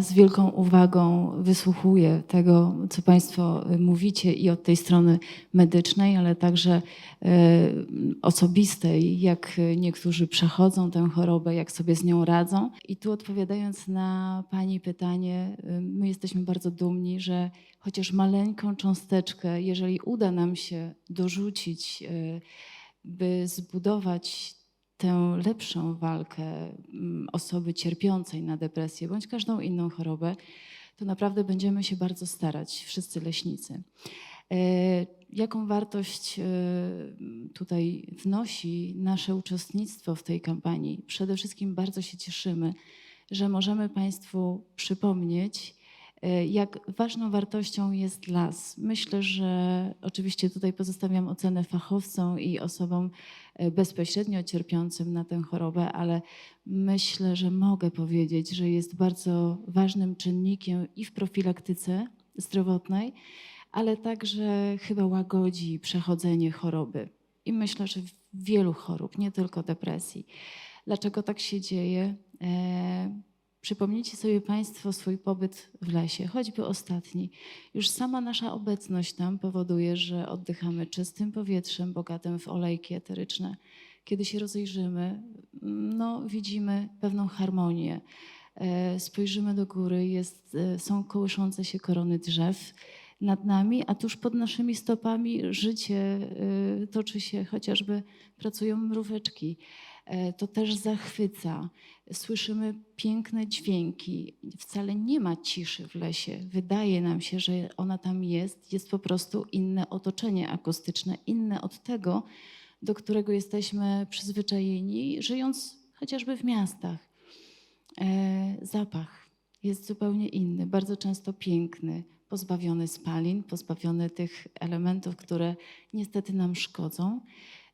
Z wielką uwagą wysłuchuję tego, co Państwo mówicie i od tej strony medycznej, ale także e, osobistej, jak niektórzy przechodzą tę chorobę, jak sobie z nią radzą. I tu odpowiadając na Pani pytanie, e, my jesteśmy bardzo dumni, że chociaż maleńką cząsteczkę, jeżeli uda nam się dorzucić, by zbudować tę lepszą walkę mm, osoby cierpiącej na depresję bądź każdą inną chorobę, to naprawdę będziemy się bardzo starać, wszyscy leśnicy. E, Jaką wartość e, tutaj wnosi nasze uczestnictwo w tej kampanii? Przede wszystkim bardzo się cieszymy, że możemy Państwu przypomnieć, jak ważną wartością jest las. Myślę, że oczywiście tutaj pozostawiam ocenę fachowcom i osobom e, bezpośrednio cierpiącym na tę chorobę, ale myślę, że mogę powiedzieć, że jest bardzo ważnym czynnikiem i w profilaktyce zdrowotnej, ale także chyba łagodzi przechodzenie choroby. I myślę, że wielu chorób, nie tylko depresji. Dlaczego tak się dzieje? Przypomnijcie sobie Państwo swój pobyt w lesie, choćby ostatni. Już sama nasza obecność tam powoduje, że oddychamy czystym powietrzem, bogatym w olejki eteryczne. Kiedy się rozejrzymy, no, widzimy pewną harmonię. E, Spojrzymy do góry, jest, e, są kołyszące się korony drzew nad nami, a tuż pod naszymi stopami życie e, toczy się, chociażby pracują mróweczki. E, To też zachwyca. Słyszymy piękne dźwięki. Wcale nie ma ciszy w lesie. Wydaje nam się, że ona tam jest. Jest po prostu inne otoczenie akustyczne, inne od tego, do którego jesteśmy przyzwyczajeni, żyjąc chociażby w miastach. E, Zapach jest zupełnie inny, bardzo często piękny, pozbawiony spalin, pozbawiony tych elementów, które niestety nam szkodzą.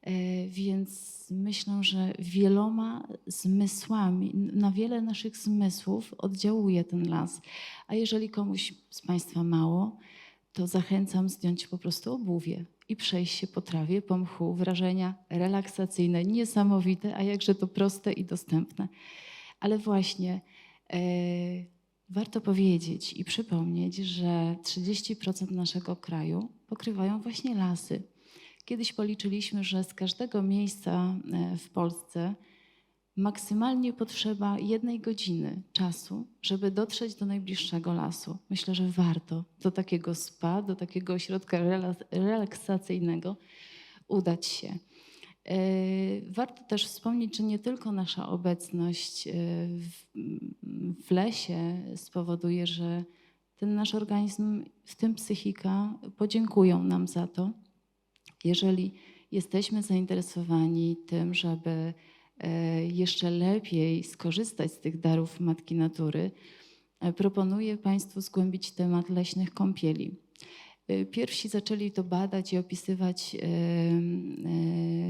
E, Więc myślę, że wieloma zmysłami, na wiele naszych zmysłów oddziałuje ten las. A jeżeli komuś z Państwa mało, to zachęcam zdjąć po prostu obuwie i przejść się po trawie, po mchu. Wrażenia relaksacyjne, niesamowite, a jakże to proste i dostępne. Ale właśnie e, warto powiedzieć i przypomnieć, że 30% naszego kraju pokrywają właśnie lasy. Kiedyś policzyliśmy, że z każdego miejsca e, w Polsce maksymalnie potrzeba jednej godziny czasu, żeby dotrzeć do najbliższego lasu. Myślę, że warto do takiego spa, do takiego ośrodka rela- relaksacyjnego udać się. E, Warto też wspomnieć, że nie tylko nasza obecność e, w lesie spowoduje, że ten nasz organizm, w tym psychika, podziękują nam za to. Jeżeli jesteśmy zainteresowani tym, żeby e, jeszcze lepiej skorzystać z tych darów Matki Natury, e, proponuję Państwu zgłębić temat leśnych kąpieli. E, Pierwsi zaczęli to badać i opisywać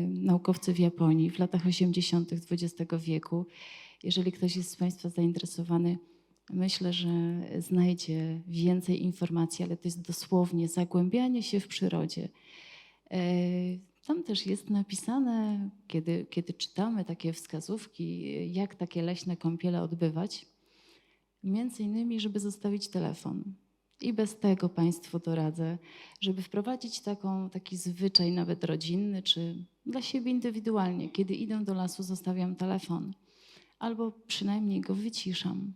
naukowcy w Japonii w latach 80. XX wieku. Jeżeli ktoś jest z Państwa zainteresowany, myślę, że znajdzie więcej informacji, ale to jest dosłownie zagłębianie się w przyrodzie. E, Tam też jest napisane, kiedy, kiedy czytamy takie wskazówki, jak takie leśne kąpiele odbywać, między innymi, żeby zostawić telefon. I bez tego Państwu doradzę, żeby wprowadzić taką, taki zwyczaj, nawet rodzinny, czy dla siebie indywidualnie. Kiedy idę do lasu, zostawiam telefon, albo przynajmniej go wyciszam.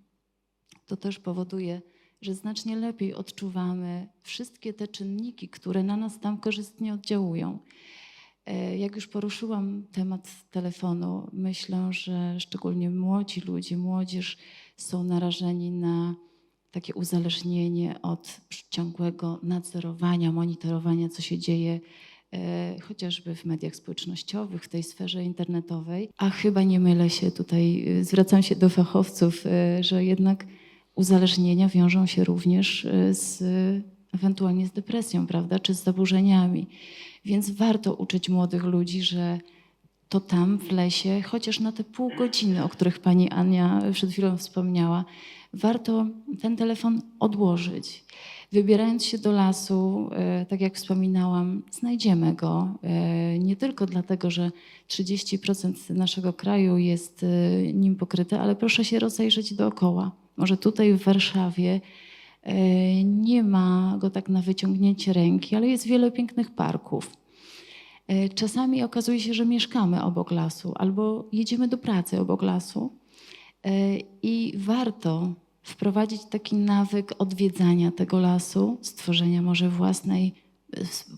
To też powoduje, że znacznie lepiej odczuwamy wszystkie te czynniki, które na nas tam korzystnie oddziałują. E, Jak już poruszyłam temat telefonu, myślę, że szczególnie młodzi ludzie, młodzież są narażeni na takie uzależnienie od ciągłego nadzorowania, monitorowania, co się dzieje e, chociażby w mediach społecznościowych, w tej sferze internetowej. A chyba nie mylę się tutaj, e, zwracam się do fachowców, że jednak uzależnienia wiążą się również e, z ewentualnie z depresją, prawda, czy z zaburzeniami. Więc warto uczyć młodych ludzi, że to tam w lesie, chociaż na te pół godziny, o których pani Ania przed chwilą wspomniała, warto ten telefon odłożyć. Wybierając się do lasu, e, tak jak wspominałam, znajdziemy go. e, Nie tylko dlatego, że 30% naszego kraju jest nim pokryte, ale proszę się rozejrzeć dookoła. Może tutaj w Warszawie e, nie ma go tak na wyciągnięcie ręki, ale jest wiele pięknych parków. E, Czasami okazuje się, że mieszkamy obok lasu albo jedziemy do pracy obok lasu e, i warto wprowadzić taki nawyk odwiedzania tego lasu, stworzenia może własnej,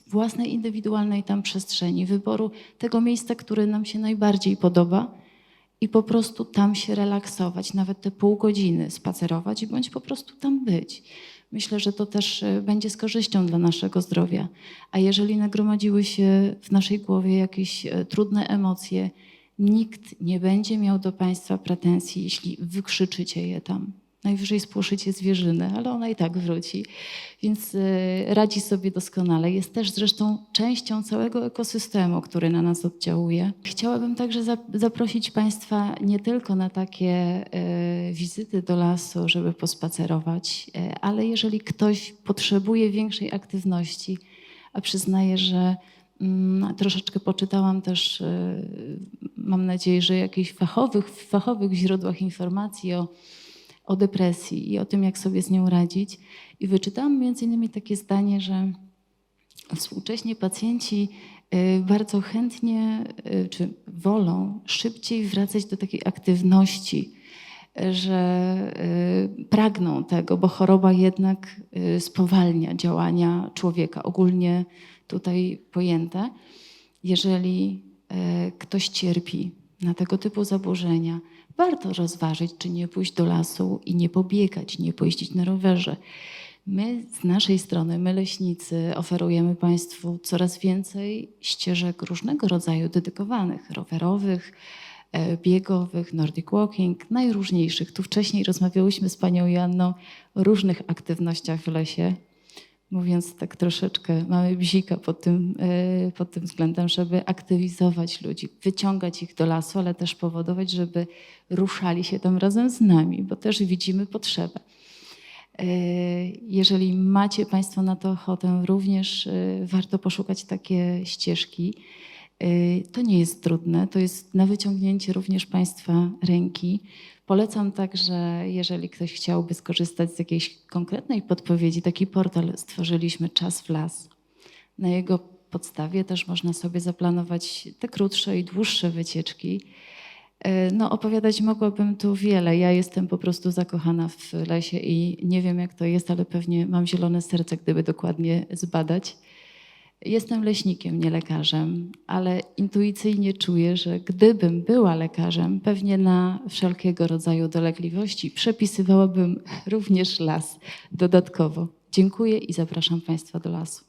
własnej indywidualnej tam przestrzeni, wyboru tego miejsca, które nam się najbardziej podoba i po prostu tam się relaksować, nawet te pół godziny spacerować bądź po prostu tam być. Myślę, że to też e, będzie z korzyścią dla naszego zdrowia. A jeżeli nagromadziły się w naszej głowie jakieś e, trudne emocje, nikt nie będzie miał do Państwa pretensji, jeśli wykrzyczycie je tam. Najwyżej spłoszycie zwierzynę, ale ona i tak wróci. Więc e, radzi sobie doskonale. Jest też zresztą częścią całego ekosystemu, który na nas oddziałuje. Chciałabym także za- zaprosić Państwa nie tylko na takie e, wizyty do lasu, żeby pospacerować, e, ale jeżeli ktoś potrzebuje większej aktywności, a przyznaję, że mm, troszeczkę poczytałam też, mam nadzieję, że jakichś fachowych, w fachowych źródłach informacji o o depresji i o tym, jak sobie z nią radzić. I wyczytałam między innymi takie zdanie, że współcześnie pacjenci y, bardzo chętnie y, czy wolą szybciej wracać do takiej aktywności, że y, pragną tego, bo choroba jednak spowalnia działania człowieka, ogólnie tutaj pojęte. Jeżeli ktoś cierpi na tego typu zaburzenia, warto rozważyć, czy nie pójść do lasu i nie pobiegać, nie pojeździć na rowerze. My z naszej strony, my leśnicy, oferujemy Państwu coraz więcej ścieżek różnego rodzaju dedykowanych, rowerowych, e, biegowych, nordic walking, najróżniejszych. Tu wcześniej rozmawiałyśmy z Panią Joanną o różnych aktywnościach w lesie mówiąc tak troszeczkę, mamy bzika pod tym, e, pod tym względem, żeby aktywizować ludzi, wyciągać ich do lasu, ale też powodować, żeby ruszali się tam razem z nami, bo też widzimy potrzebę. E, Jeżeli macie Państwo na to ochotę, również e, warto poszukać takie ścieżki. E, To nie jest trudne, to jest na wyciągnięcie również Państwa ręki. Polecam także, jeżeli ktoś chciałby skorzystać z jakiejś konkretnej podpowiedzi, taki portal stworzyliśmy Czas w las. Na jego podstawie też można sobie zaplanować te krótsze i dłuższe wycieczki. E, No, opowiadać mogłabym tu wiele. Ja jestem po prostu zakochana w lesie i nie wiem, jak to jest, ale pewnie mam zielone serce, gdyby dokładnie zbadać. Jestem leśnikiem, nie lekarzem, ale intuicyjnie czuję, że gdybym była lekarzem, pewnie na wszelkiego rodzaju dolegliwości przepisywałabym również las dodatkowo. Dziękuję i zapraszam Państwa do lasu.